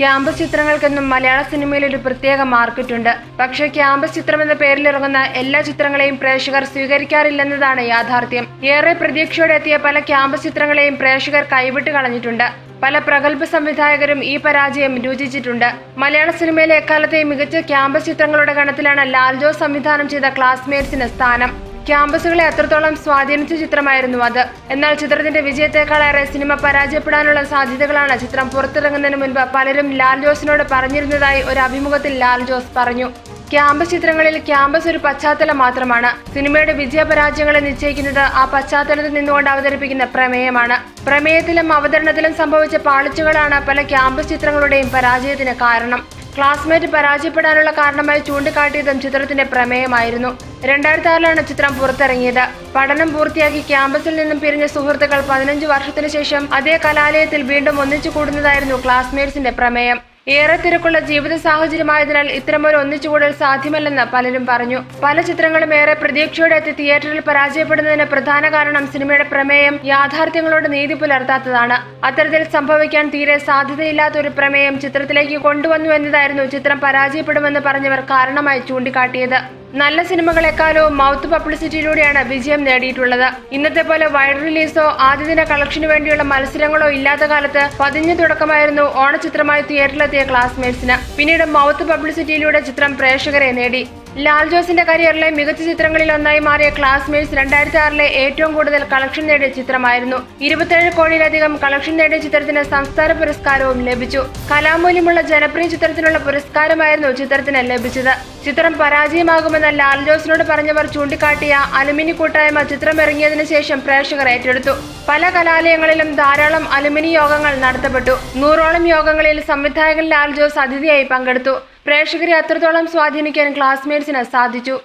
Campus ചിത്രങ്ങൾക്കെന്നും മലയാള സിനിമയിൽ ഒരു പ്രത്യേക മാർക്കറ്റുണ്ട്. പക്ഷേ ക്യാമ്പസ് ചിത്രം എന്ന പേരിൽ ഇറങ്ങുന്ന എല്ലാ ചിത്രങ്ങളെയും പ്രേക്ഷകർ സ്വീകരിക്കാറില്ലെന്നതാണ് യാഥാർത്ഥ്യം. ഏറെ പ്രതീക്ഷയോടെ എത്തിയ പല ക്യാമ്പസ് ചിത്രങ്ങളെയും പ്രേക്ഷകർ കൈവിട്ട് കളഞ്ഞിട്ടുണ്ട്. പല പ്രഗത്ഭ സംവിധായകരും ഈ പരാജയം രുചിച്ചിട്ടുണ്ട്. മലയാള സിനിമയിലെ എക്കാലത്തെയും മികച്ച ക്യാമ്പസ് ചിത്രങ്ങളുടെ ഗണത്തിലാണ് ലാൽജോ സംവിധാനം ചെയ്ത ക്ലാസ്മേറ്റ്സിന് സ്ഥാനം. ക്യാമ്പസുകളെ അത്രത്തോളം സ്വാധീനിച്ച ചിത്രമായിരുന്നു അത്. എന്നാൽ ചിത്രത്തിന്റെ വിജയത്തെക്കാളേറെ സിനിമ പരാജയപ്പെടാനുള്ള സാധ്യതകളാണ് ചിത്രം പുറത്തിറങ്ങുന്നതിന് മുൻപ് പലരും ലാൽ ജോസിനോട് പറഞ്ഞിരുന്നതായി ഒരു അഭിമുഖത്തിൽ ലാൽ ജോസ് പറഞ്ഞു. ക്യാമ്പസ് ചിത്രങ്ങളിൽ ക്യാമ്പസ് ഒരു പശ്ചാത്തലം മാത്രമാണ്. സിനിമയുടെ വിജയപരാജയങ്ങളെ നിശ്ചയിക്കുന്നത് ആ പശ്ചാത്തലത്തിൽ നിന്നുകൊണ്ട് അവതരിപ്പിക്കുന്ന പ്രമേയമാണ്. പ്രമേയത്തിലും അവതരണത്തിലും സംഭവിച്ച പാളിച്ചകളാണ് പല ക്യാമ്പസ് ചിത്രങ്ങളുടെയും പരാജയത്തിന് കാരണം. ക്ലാസ്മേറ്റ് പരാജയപ്പെടാനുള്ള കാരണമായി ചൂണ്ടിക്കാട്ടിയതും ചിത്രത്തിന്റെ പ്രമേയമായിരുന്നു. രണ്ടായിരത്തി ആറിലാണ് ചിത്രം പുറത്തിറങ്ങിയത്. പഠനം പൂർത്തിയാക്കി ക്യാമ്പസിൽ നിന്നും പിരിഞ്ഞ സുഹൃത്തുക്കൾ പതിനഞ്ച് വർഷത്തിനു ശേഷം അതേ കലാലയത്തിൽ വീണ്ടും ഒന്നിച്ചു കൂടുന്നതായിരുന്നു ക്ലാസ്മേറ്റ്സിന്റെ പ്രമേയം. ഏറെ തിരക്കുള്ള ജീവിത സാഹചര്യമായതിനാൽ ഇത്തരമൊരു ഒന്നിച്ചുകൂടൽ സാധ്യമല്ലെന്ന് പലരും പറഞ്ഞു. പല ചിത്രങ്ങളും ഏറെ പ്രതീക്ഷയോടെ എത്തി തിയേറ്ററിൽ പരാജയപ്പെടുന്നതിന് പ്രധാന കാരണം സിനിമയുടെ പ്രമേയം യാഥാർത്ഥ്യങ്ങളോട് നീതി പുലർത്താത്തതാണ്. അത്തരത്തിൽ സംഭവിക്കാൻ തീരെ സാധ്യതയില്ലാത്ത ഒരു പ്രമേയം ചിത്രത്തിലേക്ക് കൊണ്ടുവന്നു എന്നതായിരുന്നു ചിത്രം പരാജയപ്പെടുമെന്ന് പറഞ്ഞവർ കാരണമായി ചൂണ്ടിക്കാട്ടിയത്. നല്ല സിനിമകളെക്കാളോ മൗത്ത് പബ്ലിസിറ്റിയിലൂടെയാണ് വിജയം നേടിയിട്ടുള്ളത്. ഇന്നത്തെ പോലെ വൈഡ് റിലീസോ ആദ്യദിന കളക്ഷന് വേണ്ടിയുള്ള മത്സരങ്ങളോ ഇല്ലാത്ത കാലത്ത് പതിഞ്ഞു തുടക്കമായിരുന്നു ഓണചിത്രമായി തിയേറ്ററിലെത്തിയ ക്ലാസ്മേറ്റ്സിന്. പിന്നീട് മൗത്ത് പബ്ലിസിറ്റിയിലൂടെ ചിത്രം പ്രേക്ഷകരെ നേടി. ലാൽ ജോസിന്റെ കരിയറിലെ മികച്ച ചിത്രങ്ങളിൽ ഒന്നായി മാറിയ ക്ലാസ്മേറ്റ്സ് രണ്ടായിരത്തി ആറിലെ ഏറ്റവും കൂടുതൽ കളക്ഷൻ നേടിയ ചിത്രമായിരുന്നു. ഇരുപത്തിയേഴ് കോടിയിലധികം കളക്ഷൻ നേടിയ ചിത്രത്തിന് സംസ്ഥാന പുരസ്കാരവും ലഭിച്ചു. കലാമൂല്യമുള്ള ജനപ്രിയ ചിത്രത്തിനുള്ള പുരസ്കാരമായിരുന്നു ചിത്രത്തിന് ലഭിച്ചത്. ചിത്രം പരാജയമാകുമെന്ന് ലാൽ ജോസിനോട് പറഞ്ഞവർ ചൂണ്ടിക്കാട്ടിയ അലുമിനി കൂട്ടായ്മ ചിത്രം ഇറങ്ങിയതിനു ശേഷം പ്രേക്ഷകർ ഏറ്റെടുത്തു. പല കലാലയങ്ങളിലും ധാരാളം അലുമിനി യോഗങ്ങൾ നടത്തപ്പെട്ടു. നൂറോളം യോഗങ്ങളിൽ സംവിധായകൻ ലാൽ ജോസ് അതിഥിയായി പങ്കെടുത്തു. പ്രേക്ഷകരെ അത്രത്തോളം സ്വാധീനിക്കാൻ ക്ലാസ്മേറ്റ്സിന് സാധിച്ചു.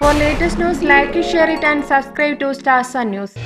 For latest news like share it and subscribe to stars news